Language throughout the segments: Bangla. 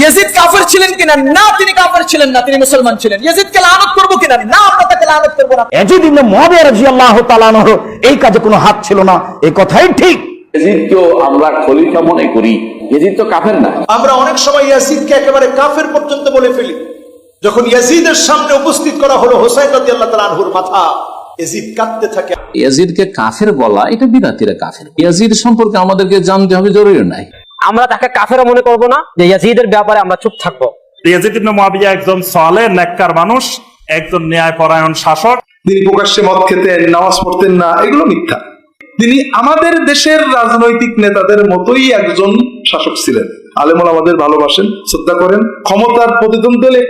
ইয়াজিদ কাফের ছিলেন কিনা? না তিনি কাফের ছিলেন না তিনি মুসলমান ছিলেন। ইয়াজিদকে লানত করব কিনা? না আমরা তাকে লানত করব না। এজিদ ইবনে মুয়াবিয়া রাদিয়াল্লাহু তাআলা আনহু এই কাজে কোনো হাত ছিল না এই কথাই ঠিক। এজিদকেও আমরা খলিফা মনে করি এজিদ তো কাফের না। আমরা অনেক সময় ইয়াসিদকে একেবারে কাফের পর্যন্ত বলে ফেলি। যখন ইয়াজিদের সামনে উপস্থিত করা হলো হোসাইন রাদিয়াল্লাহু তাআলা আনহুর মাথা ইয়াজিদ কাঁদতে থাকে। ইয়াজিদকে কাফের বলা এটা বিদাতিরা কাফের। ইয়াজিদ সম্পর্কে আমাদেরকে জানতে হবে জরুরি নাই। আমরা তাকে কাফেরও মনে করব না যে ইয়াজিদের ব্যাপারে আমরা চুপ থাকব। ইয়াজিদ ইবনে মুয়াবিয়া একজন সালেহ নেককার মানুষ একজন ন্যায়পরায়ণ শাসক। তিনি প্রকাশ্যে মদ খেতেন নামাজ পড়তেন না এগুলো মিথ্যা। তিনি আমাদের দেশের রাজনৈতিক নেতাদের মতোই একজন শাসক ছিলেন। আলেমুল আমাদের ভালোবাসেন শ্রদ্ধা করেন ক্ষমতার প্রতিদ্বন্দ্বী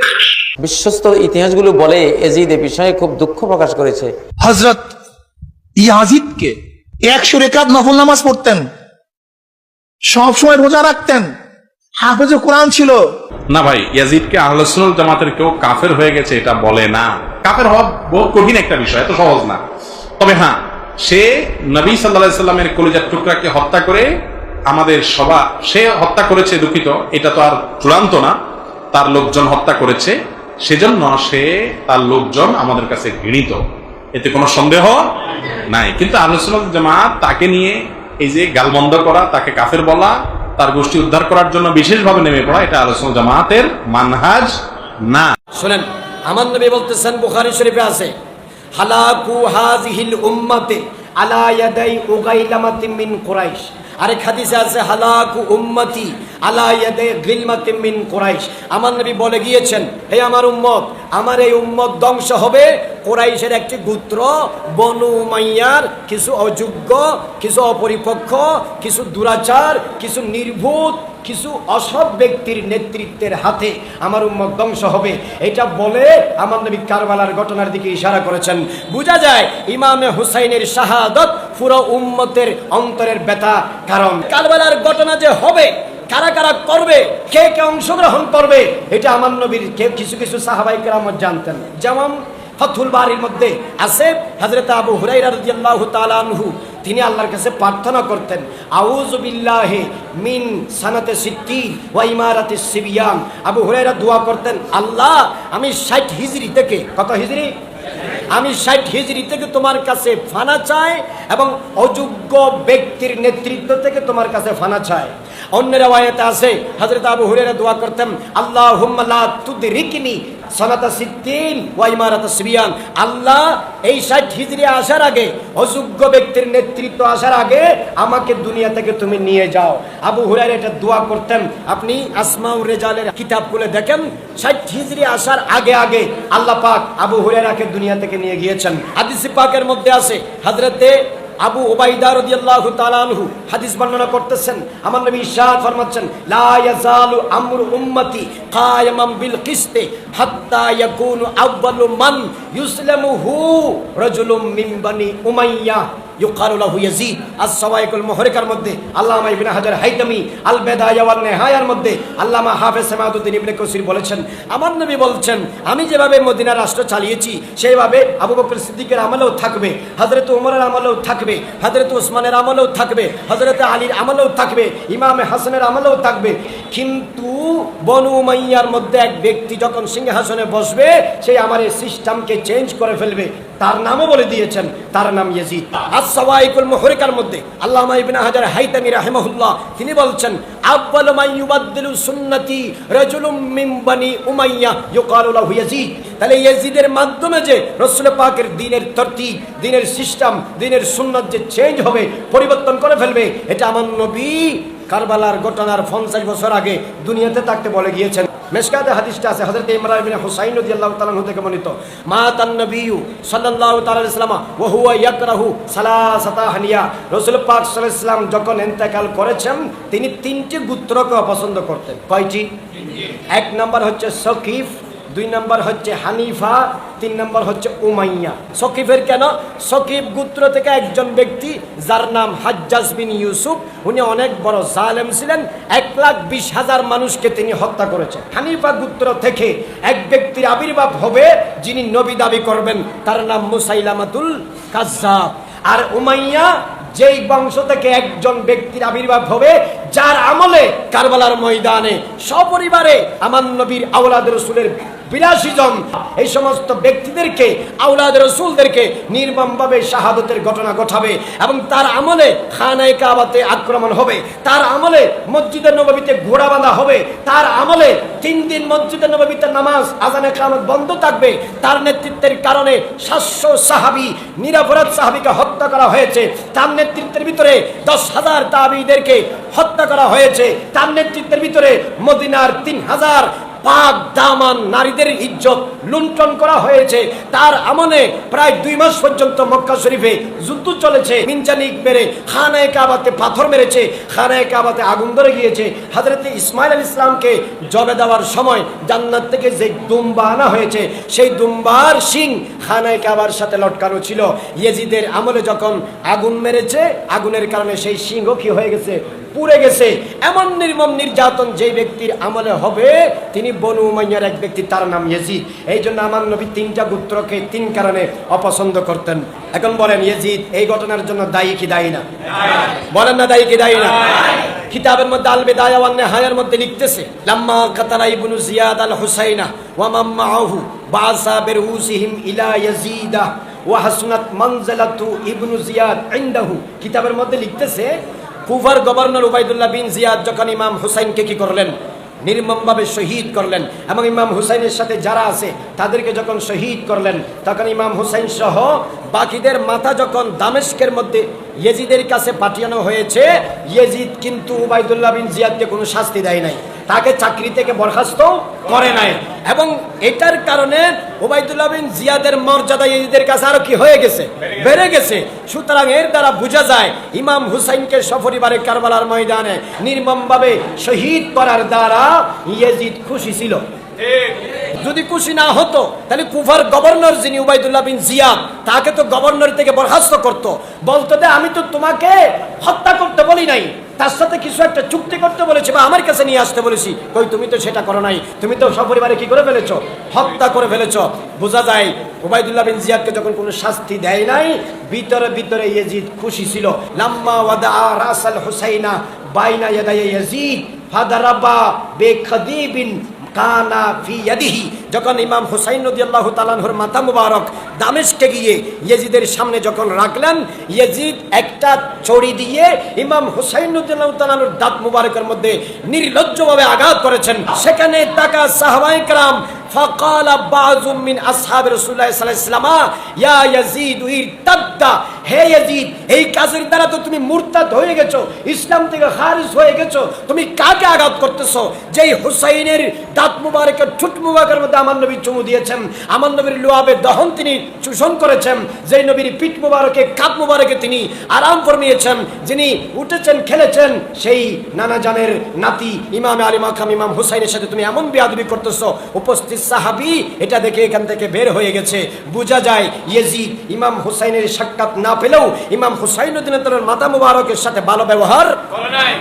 বিশ্বস্ত ইতিহাসগুলো বলে এজিদ এ বিষয়ে খুব দুঃখ প্রকাশ করেছে। হজরত ইয়াজিদকে একশো রেখাত নফল নামাজ পড়তেন। সব সময় রোজা রাখতেন। হাফেজে কোরআন ছিল। না ভাই, ইয়াজিদকে আহলসুল জামাতের কেউ কাফের হয়ে গেছে এটা বলে না। কাফের হওয়া বহু কঠিন একটা বিষয়, এত সহজ না। তবে হ্যাঁ সে নবী সাল্লাহ সাল্লামের কলিজার টুকরাকে হত্যা করে আমাদের সভা সে হত্যা করেছে দুঃখিত, এটা তো আর চূড়ান্ত না। তার লোকজন হত্যা করেছে, সেজন্য সে তার লোকজন আমাদের কাছে ঘৃণিত। এতে কোনো সন্দেহ নাই। কিন্তু আহলসুল জামাত তাকে নিয়ে এই যে গালবন্ধ করা, তাকে কাফের বলা, তার গোষ্ঠী উদ্ধার করার জন্য বিশেষভাবে নেমে পড়া, এটা আলোচনা জামাতের মানহাজ না। শোনেন, আমার নবী বলতেছেন, বুখারি শরীফে আছে, হালাকু হাযিহিল উম্মাতে আলা ইয়াদাই উগাইলামাতিন মিন কুরাইশ। আরেক হাদিসে আছে, হালাকু উম্মতি আলা ইয়াদে গিলমাতিন মিন কোরাইশ। আমার নবী বলে গিয়েছেন, হে আমার উম্মত, আমার এই উম্মত ধ্বংস হবে কোরাইশের একটি গুত্র বনু মাইয়ার কিছু অযোগ্য, কিছু অপরিপক্ষ কিছু দুরাচার, কিছু নির্ভূত কিছু অসৎ ব্যক্তির নেতৃত্বের হাতে আমার উম্মত ধ্বংস হবে। এটা বলে আমার নবী কারবালার ঘটনার দিকে ইশারা করেছেন। বোঝা যায় ইমামে হুসাইনের শাহাদত পুরো উম্মতের অন্তরের ব্যথা কারণ। কারবালার ঘটনা যে হবে, কারা কারা করবে, কে কে অংশগ্রহণ করবে, এটা আমার নবীর কে কিছু কিছু সাহাবাই কেরামত জানতেন। যেমন ফথুল বাড়ির মধ্যে আছে হজরত আবু হুরাইরা রাদিয়াল্লাহু তাআলা আনহু। তিনি আল্লাহর কাছে প্রার্থনা করতেন, আউযু বিল্লাহি মিন সানাতে সিদ্দিন ওয়া ইমারাতি সিবিয়ান। আবু হুরাইরা দোয়া করতেন, আল্লাহ, আমি 60 হিজরি থেকে কত হিজরি? আমি ষাট হিজড়ি থেকে তোমার কাছে ফানা চাই এবং অযোগ্য ব্যক্তির নেতৃত্ব থেকে তোমার কাছে ফানা চাই। অন্যের আয়াতে আছে, হযরত আবু হুরেরা দোয়া করতেন, আল্লাহুম্মা লা তুদরিকনি সানাতা সিদ্দিন ওয়া ইমারাত আল্লাহ এই ষাট হিজড়ি আসার আগে, অযোগ্য ব্যক্তির নেতৃত্ব আসার আগে আমাকে দুনিয়া থেকে তুমি নিয়ে যাও। আবু হুরায়রা এটা দোয়া করতেন। আপনি আসমাউর রেজালের কিতাবগুলো দেখেন, ষাট হিজড়ি আসার আগে আগে আল্লাহ পাক আবু হুরায়রাকে দুনিয়া থেকে নিয়ে গিয়েছেন। হাদিস পাকের মধ্যে আছে, হযরতে আবু ওবাইদার রাদিয়াল্লাহু তাআলা আনহু হাদিস বর্ণনা করতেছেন। আমার নবী ইরশাদ ফরমাচ্ছেন, লা ইয়াজালু আমরু উম্মতি কায়ামান বিল কিসতি হাত্তা ইয়াকুনু আউয়ালু মান ইউসলামুহু রাজুলুম মিন বানি উমাইয়া। মধ্যে হাজার মধ্যে আল্লামা বলেছেন, আমার নবী বলছেন, আমি যেভাবে মদিনা রাষ্ট্র চালিয়েছি, সেইভাবে আবু বকর সিদ্দিকের আমলেও থাকবে, হযরত উমরের আমলেও থাকবে, হযরত উসমানের আমলেও থাকবে, হযরত আলীর আমলেও থাকবে, ইমাম হাসানের আমলেও থাকবে। কিন্তু বনু উমাইয়ার মধ্যে এক ব্যক্তি যখন সিংহাসনে বসবে সেই আমার এই সিস্টেমকে চেঞ্জ করে ফেলবে। তার নামও বলে দিয়েছেন, তার নাম ইয়াজিদ। আস-সাওয়াইকুল মুহরিকার মধ্যে আল্লামা ইবনে হাজার হাইতামি রাহিমাহুল্লাহ, তিনি বলছেন, আব্বাল মা ইউবাদদিলু সুন্নতি রাজুলুম মিন বানি উমাইয়া ইউকালু লাহু ইয়াজিদ। তাহলে ইয়াজিদের মাধ্যমে যে রাসূল পাকের দ্বীনের তরতিব দ্বীনের সিস্টেম, দ্বীনের সুন্নাত যে চেঞ্জ হবে, পরিবর্তন করে ফেলবে, এটা আমার নবী কারবালার ঘটনার পঞ্চাশ বছর আগে দুনিয়াতে থাকতে বলে গিয়েছেন। মেশকাতে হাদিসটা আছে, হযরত ইমরান ইবনে হুসাইন রাদিয়াল্লাহু তাআলা আনহু থেকে বর্ণিত। মা তান নবিয়্যু সাল্লাল্লাহু তাআলা আলাইহি সাল্লাম ওয়া হুয়া ইয়াকরাহু সালাসাতা হানিয়া। রাসূল পাক সাল্লাল্লাহু আলাইহি সাল্লাম যখন ইন্তেকাল করেছেন, তিনি তিনটি গোত্রকে অপছন্দ করতেন। কয়টি? এক নম্বর হচ্ছে সকিফ দুই নম্বর হচ্ছে হানিফা, তিন নাম্বার হচ্ছে উমাইয়া। সকিফের কেন? সকিফ গোত্র থেকে একজন ব্যক্তি, যার নাম হাজ্জাজ বিন ইউসুফ, উনি অনেক বড় জালেম ছিলেন, এক লাখ বিশ হাজার মানুষকে তিনি হত্যা করেছেন। হানিফা গোত্র থেকে এক ব্যক্তির আবির্ভাব হবে, যিনি নবী দাবি করবেন, তার নাম মুসাইলামাতুল কাজ্জাব। আর উমাইয়া যেই বংশ থেকে একজন ব্যক্তির আবির্ভাব হবে, যার আমলে কারবালার ময়দানে সপরিবারে আমার নবীর আওলাদ রসুলের বিরাশি জন এই সমস্ত ব্যক্তিদেরকে আউলাদ রসুলদেরকে নির্মমভাবে শাহাদতের ঘটনা ঘটাবে এবং তার আমলে খানায় কাবাতে আক্রমণ হবে, তার আমলে মসজিদে নবীতে ঘোড়া বাঁধা হবে, তার আমলে তিন দিন মসজিদে নবীতে নামাজ, আজানে কামত বন্ধ থাকবে, তার নেতৃত্বের কারণে সাতশো সাহাবি, নিরাপরাধ সাহাবিকে হত্যা করা হয়েছে, তার নেতৃত্বের ভিতরে দশ হাজার তাবিদেরকে হত্যা করা হয়েছে, তার নেতৃত্বের ভিতরে মদিনার তিন হাজার পাক দামান নারীদের ইজ্জত লুণ্ঠন করা হয়েছে। তার আমলে প্রায় দুই মাস পর্যন্ত মক্কা শরীফে যুদ্ধ চলেছে। মিনজানিক মেরে খানায় কাবাতে পাথর মেরেছে, খানায় কাবাতে আগুন ধরে গিয়েছে। হাজরতে ইসমাইল আল ইসলামকে জবে দেওয়ার সময় জান্নাত থেকে যে দুম্বা আনা হয়েছে, সেই দুম্বার শিং খানায় কাবার সাথে লটকানো ছিল। ইয়েজিদের আমলে যখন আগুন মেরেছে, আগুনের কারণে সেই সিংহ কি হয়ে গেছে? পুড়ে গেছে। এমন নির্মম নির্যাতন যে ব্যক্তির আমলে হবে, তিনি বনু উমাইয়ার এক ব্যক্তি, তার নাম ইয়েজিদ। এই জন্য আমার নবী তিনটা গোত্রকে তিন কারণে অপছন্দ করতেন। এখন বলেন, ইয়েজিদ, এই ঘটনার জন্য দায়ী কি দায়ী না? বলেন না দায়ী কি দায়ী না? কিতাবের মধ্যে আল বেদায়া ওয়ান নেহায়ার মধ্যে লিখতেছে, লাম্মা কাতারা ইবনু জিয়াদ আল হুসাইনা ওয়া মাম্মাহু বাসা বিরউসিহিম ইলা ইয়াজিদা ওয়া হাসনাত মানজালাতু ইবনু জিয়াদ ইনদাহু। কিতাবের মধ্যে লিখতেছে কুফার গভর্নর উবাইদুল্লাহ বিন জিয়াদ যখন ইমাম হুসাইনকে কি করলেন? নির্মমভাবে শহীদ করলেন। এবং ইমাম হুসাইনের সাথে যারা আছে, তাদেরকে যখন শহীদ করলেন, তখন ইমাম হুসাইন সহ বাকিদের মাথা যখন দামেস্কের মধ্যে ইয়েজিদের কাছে পাঠানো হয়েছে, ইয়েজিদ কিন্তু উবায়দুল্লাহ বিন জিয়াদকে কোনো শাস্তি দেয় নাই। তাকে চাকরি থেকে বরখাস্ত করে নাই। এবং এটার কারণে ওবায়দুল্লাহ বিন জিয়াদের মর্যাদা ইয়েজিদের কাছে আরও কি হয়ে গেছে? বেড়ে গেছে। সুতরাং এর দ্বারা বোঝা যায়, ইমাম হুসাইনকে সপরিবারে কারবালার ময়দানে নির্মমভাবে শহীদ করার দ্বারা ইয়েজিদ খুশি ছিল। যদি খুশি না হতো, তাহলে কুফার গভর্নর যিনি উবাইদুল্লাহ বিন জিয়াদ, তাকে তো গভর্নর থেকে বরখাস্ত করত। বলতো আমি তো তোমাকে হত্যা করতে বলি নাই। তার সাথে কিছু একটা চুক্তি করতে বলেছি বা আমার কাছে নিয়ে আসতে বলেছি। কই, তুমি তো সেটা করো নাই। তুমি তো সপরিবারে কি করে ফেলেছ? হত্যা করে ফেলেছ। বোঝা যায় ওবায়দুল্লাহ বিন জিয়াদকে যখন কোনো শাস্তি দেয় নাই, ভিতরে ভিতরে ইয়েজিদ খুশি ছিল। লাম্মা ওয়াদা রাসাল হুসাইনা বাইনা ইয়াদাই ইয়াজিদ ফাদারাবা বেখদিবিন কানা ফি ইয়াদিহি যখন ইমাম হুসাইন রাদিয়াল্লাহু তাআলার মাথা মুবারক দামেশকে গিয়ে ইয়েজিদের সামনে যখন রাখলেন ইয়েজিদ একটা ছড়ি দিয়ে ইমাম হুসাইন রাদিয়াল্লাহু তাআলার দাঁত মুবারকের মধ্যে নির্লজ্জভাবে আঘাত করেছেন সেখানে তাকা সাহাবায়ে کرام فقال بعض من اصحاب رسول الله صلى الله عليه وسلم يا يزيد ارتد হে ইয়াজিদ, এই কাজের দ্বারা তো তুমি মুরতাদ হয়ে গেছো, ইসলাম থেকে খারিজ হয়ে গেছো, তুমি কাকে আঘাত করতেছো? যেই হুসাইনের দাঁত মুবারকের, ঠুট মুবারকের মধ্যে আমার নবী চুমু দিয়েছেন, আমার নবীর লোয়াবে দহন তিনি চূষণ করেছেন, যেই নবীর পিঠ মুবারকে কাপ মুবারকে তিনি আরাম ফরমিয়েছেন, যিনি উঠেছেন, খেলেছেন, সেই নানা জানের নাতি ইমাম আলী মাকাম, ইমাম হুসাইনের সাথে তুমি এমন বিয়াদবি করতেছো, উপস্থিত সাহাবি, এটা দেখে এখান থেকে বের হয়ে গেছে। বোঝা যায়, ইয়েজিদ ইমাম হুসাইনের সাক্ষাৎ না পেলেও ইমাম হুসাইন উদ্দিনের মাতা মুবারকের সাথে ভালো ব্যবহার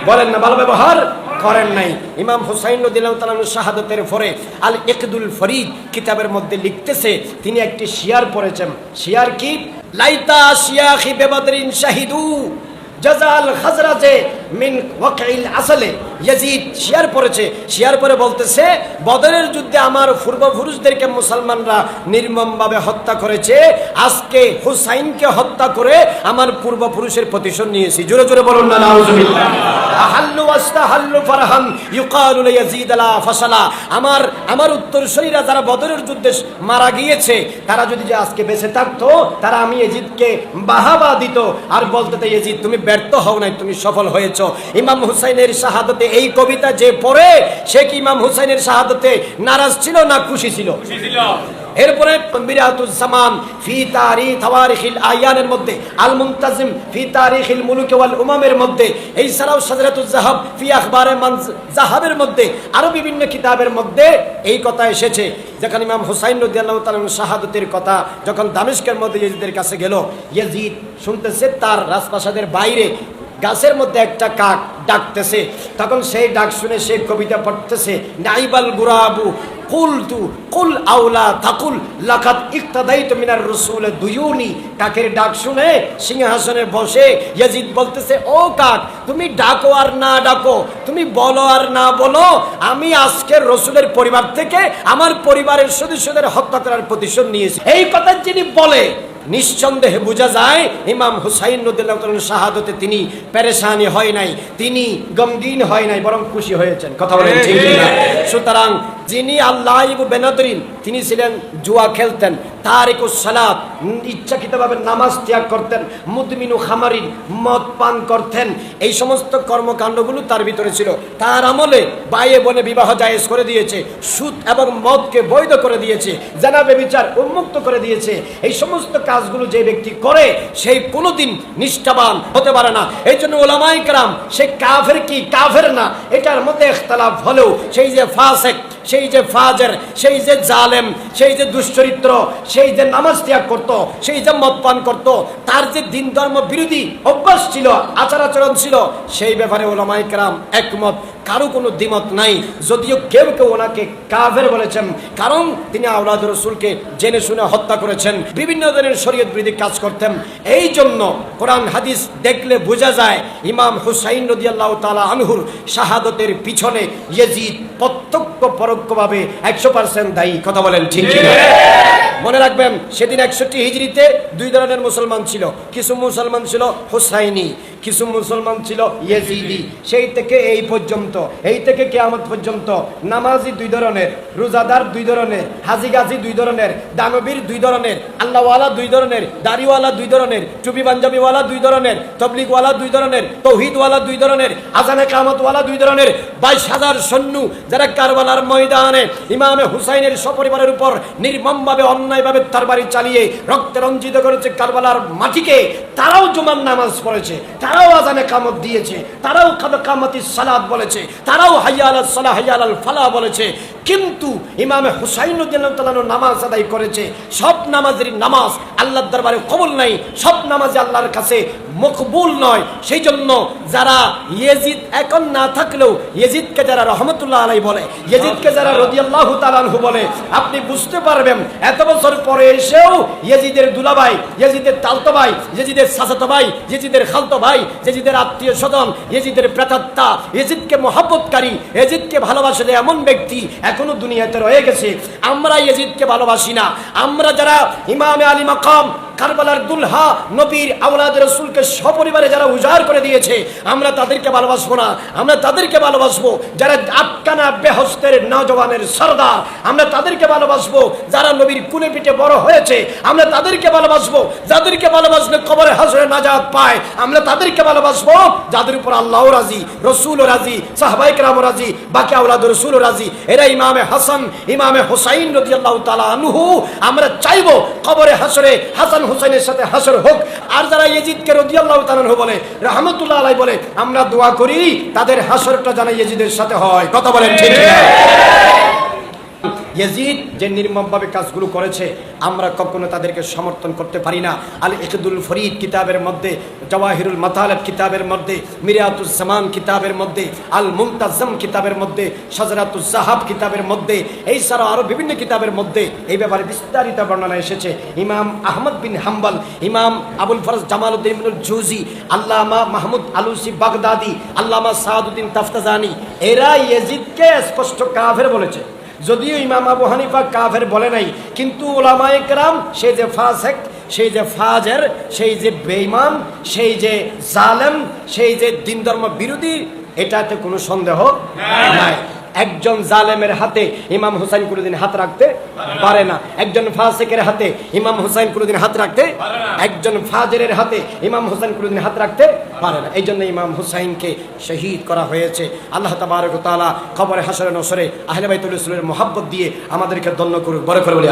বলেন না ভালো ব্যবহার করেন নাই। ইমাম হুসাইন উদ্দিন শাহাদতের ফরে আল একদুল ফরিদ কিতাবের মধ্যে লিখতেছে, তিনি একটি শিয়ার পড়েছেন। শিয়ার কি? লাইতা শিয়াখি বেবাদরিন শাহিদু, জাজাল খাজরাজে মিন ওয়াকিল আসলে। ইয়াজিদ শিয়ার পড়েছে। শিয়ার পরে বলতেছে, বদরের যুদ্ধে আমার পূর্বপুরুষদেরকে মুসলমানরা নির্মমভাবে হত্যা করেছে। আজকে হুসাইনকে হত্যা করে আমার পূর্বপুরুষের প্রতিশোধ নিয়েছি। জোরে জোরে বলুন না, নাউজুবিল্লাহ। আহাল্লু ওয়াস্তাহাল্লু ফারহান ইউকালু লিয়াজিদ আলা ফাসালা। আমার আমার উত্তরসূরিরা যারা বদরের যুদ্ধে মারা গিয়েছে, তারা যদি যে আজকে বেঁচে থাকতো, তারা আমি এজিদকে বাহাবা দিত। আর বলতে তো এজিদ তুমি ব্যর্থ হও নাই, তুমি সফল হয়েছ। ইমাম হুসাইনের শাহাদতে এই কবিতা যে পড়ে সে কি ইমাম হুসাইনের শাহাদতে নারাজ ছিল না খুশি ছিল? এরপরে মিরাতুজ্জামান ফি তারিখ তাওয়ারিখিল আয়ানের মধ্যে আল মুনতাজিম ফি তারিখিল মুলুক ওয়াল উমামের মধ্যে এই ছাড়াও সাজরাতুজ জাহাব ফি আখবারে মান জাহাবের মধ্যে আরও বিভিন্ন কিতাবের মধ্যে এই কথা এসেছে। যখন ইমাম হুসাইন রাদিয়াল্লাহু শাহাদতের কথা যখন দামেস্কের মধ্যে ইয়েজিদের কাছে গেল ইয়েজিদ শুনতেছে তার রাজপ্রাসাদের বাইরে গাছের মধ্যে একটা কাক ডাকতেছে। তখন সেই ডাক শুনে সে কবিতা পড়তেছে, নাইবাল গুরাবু, কুলতু, কুল আউলা তাকুল লাকাত ইক্তাদাইতু মিনার রাসূল দুয়ুনি। কাকের ডাক শুনে সিংহাসনে বসে ইয়াজিদ বলতেছে, ও কাক, তুমি ডাকো আর না ডাকো, তুমি বলো আর না বলো। আমি আজকে রসুলের পরিবার থেকে আমার পরিবারের সদস্যদের হত্যা করার প্রতিশোধ নিয়েছি। এই কথা যিনি বলে নিঃসন্দেহে বোঝা যায় ইমাম হুসাইন শাহাদতে তিনি পেরেশানি হয় নাই তিনি গমগিন হয় নাই বরং খুশি হয়েছেন। কথা বলেন সুতরাং যিনি আল্লাহ ইবু বেনাদরিন তিনি ছিলেন জুয়া খেলতেন তারিকু সালাত ইচ্ছাকৃতভাবে নামাজ ত্যাগ করতেন, মুদমিনু খামারিন মদ পান করতেন। এই সমস্ত কর্মকাণ্ডগুলো তার ভিতরে ছিল। তার আমলে বাইয়ে বনে বিবাহ জায়েজ করে দিয়েছে, সুদ এবং মদকে বৈধ করে দিয়েছে, জানাবে বিচার উন্মুক্ত করে দিয়েছে। এই সমস্ত কাজগুলো যে ব্যক্তি করে, সেই কোনোদিন নিষ্ঠাবান হতে পারে না। এই জন্য ওলামাই কারাম, সে কাফের কি কাফের না, এটার মধ্যে ইখতালাফ হলেও সেই যে ফাসেক সেই যে ফাজের, সেই যে জালেম, সেই যে দুশ্চরিত্র, সেই যে নামাজ ত্যাগ করত, সেই যে মদপান করত, তার যে দিন ধর্ম বিরোধী অভ্যাস ছিল, আচার আচরণ ছিল, সেই ব্যাপারে ওলামাইকরাম একমত। কারও কোনো দ্বিমত নাই। যদিও কেউ কেউ ওনাকে কাফের বলেছেন কারণ তিনি আওলাদ রসুলকে জেনে শুনে হত্যা করেছেন। বিভিন্ন ধরনের শরীয়ত বিরোধী কাজ করতেন। এই জন্য কোরআন হাদিস দেখলে বোঝা যায় ইমাম হুসাইন রদিয়াল্লাহ তালা আনহুর শাহাদতের পিছনে ইয়েজিদ প্রত্যক্ষ পরোক্ষভাবে একশো পার্সেন্ট দায়ী। কথা বলেন ঠিক। মনে রাখবেন সেদিন একষট্টি হিজড়িতে দুই ধরনের মুসলমান ছিল। কিছু মুসলমান ছিল হুসাইনি। কিছু মুসলমান ছিল ইয়েজিদি সেই থেকে এই পর্যন্ত এই থেকে কেয়ামত পর্যন্ত নামাজি দুই ধরনের রোজাদার দুই ধরনের হাজি গাজি দুই ধরনের দানবীর দুই ধরনের আল্লাহওয়ালা দুই ধরনের দাড়িওয়ালা দুই ধরনের টুপি পাঞ্জাবিওয়ালা দুই ধরনের তবলিগওয়ালা দুই ধরনের তৌহিদওয়ালা দুই ধরনের আজানে কামতওয়ালা দুই ধরনের বাইশ হাজার সৈন্য যারা কারবালার ময়দানে ইমামে হুসাইনের সপরিবারের উপর নির্মমভাবে অন্যায়ভাবে তার বাড়ি চালিয়ে রক্তে রঞ্জিত করেছে কারবালার মাটিকে তারাও জুমার নামাজ পড়েছে তারাও আজানে কামত দিয়েছে, তারাও কামতি সালাদ বলেছে, তারাও হাইয়াল সালাহ, হাইয়াল ফালা বলেছে। কিন্তু ইমামে হুসাইন নামাজ আদায় করেছে, সব নামাজের নামাজ আল্লাহর দরবারে কবল নাই, সব নামাজে আল্লাহর কাছে মকবুল নয়। সেই জন্য যারা ইয়েজিদ এখন না থাকলেও ইয়েজিদকে যারা রহমতুল্লাহ আলাই বলে, ইয়েজিদকে যারা রদিয়াল্লাহ তালানহু বলে, আপনি বুঝতে পারবেন, এত বছর পরে এসেও ইয়েজিদের দুলাভাই, ইয়েজিদের তালতো ভাই ইয়েজিদের সাসাতো ভাই ইয়েজিদের খালতো ভাই ইয়েজিদের আত্মীয় স্বজন, ইয়েজিদের প্রেতাত্মা, ইয়েজিদকে মহাব্বতকারী, ইয়েজিদকে ভালোবাসে এমন ব্যক্তি এখনও দুনিয়াতে রয়ে গেছে। আমরা ইয়েজিদকে ভালোবাসি না। আমরা যারা ইমামে আলী মাকাম কারবালার দুলহা নবীর আওলাদ রসুলকে সপরিবারে যারা উজাড় করে দিয়েছে, আমরা তাদেরকে ভালোবাসবো না। আমরা তাদেরকে ভালোবাসবো যারা আটকানা বেহস্তের নজওয়ানের সর্দার। আমরা তাদেরকে ভালোবাসবো যারা নবীর কুলে পিঠে বড় হয়েছে। আমরা তাদেরকে ভালোবাসবো যাদেরকে ভালোবাসলে কবরে হাসরে নাজাত পায়। আমরা তাদেরকে ভালোবাসবো যাদের উপর আল্লাহ রাজি, রসুল রাজি সাহবাইক রাম রাজি, বাকি আওলাদ রসুল রাজি। এরা ইমামে হাসান, ইমামে হোসাইন রদি আল্লাহ তালা আনুহু। আমরা চাইব কবরে হাসরে হাসান হুসাইনের সাথে হাসর হোক, আর যারা ইয়েজিদকে রদি আল্লাহ তালানহু বলে, রহমতুল্লাহ আলাই বলে, আমরা দোয়া করি, তাদের হাসরটা যারা ইয়েজিদের সাথে হয় কথা বলেন ঠিক? ইয়েজিদ যে নির্মমভাবে কাজগুলো করেছে, আমরা কখনো তাদেরকে সমর্থন করতে পারি না। আল ইকদুল ফরিদ কিতাবের মধ্যে, জওয়াহিরুল মাতালেব কিতাবের মধ্যে মিরাতুল জামান কিতাবের মধ্যে, আল মুমতাজম কিতাবের মধ্যে সাজরাতুল জাহাব কিতাবের মধ্যে এই ছাড়াও আরও বিভিন্ন কিতাবের মধ্যে এই ব্যাপারে বিস্তারিত বর্ণনা এসেছে। ইমাম আহমদ বিন হাম্বল, ইমাম আবুল ফরজ জামাল উদ্দিন জুজি আল্লামা মাহমুদ আলুসি বাগদাদি, আল্লামা সাহাদুদ্দিন তাফতাজানি এরা ইয়াজিদকে স্পষ্ট কাফের বলেছে। যদিও ইমাম আবু হানিফা কাফের বলে নাই, কিন্তু ওলামায় কেরাম সে যে ফাসেক, সেই যে ফাজের, সেই যে বেঈমান সেই যে জালেম, সেই যে দিন ধর্ম বিরোধী, এটাতে কোনো সন্দেহ নাই। একজন জালেমের হাতে ইমাম হুসাইন কোনোদিন হাত রাখতে পারে না। একজন ফাসেকের হাতে ইমাম হুসাইন কোনোদিন হাত রাখতে একজন ফাজের হাতে ইমাম হুসাইন কোনোদিন হাত রাখতে পারে না। এই জন্য ইমাম হুসাইনকে শহীদ করা হয়েছে। আল্লাহ তাবারক তালা খবরে হাসরে নসরে আহলেবাই বাইতুল ইসলামের মোহাব্বত দিয়ে আমাদেরকে দন্য করুক। বড় করে বলি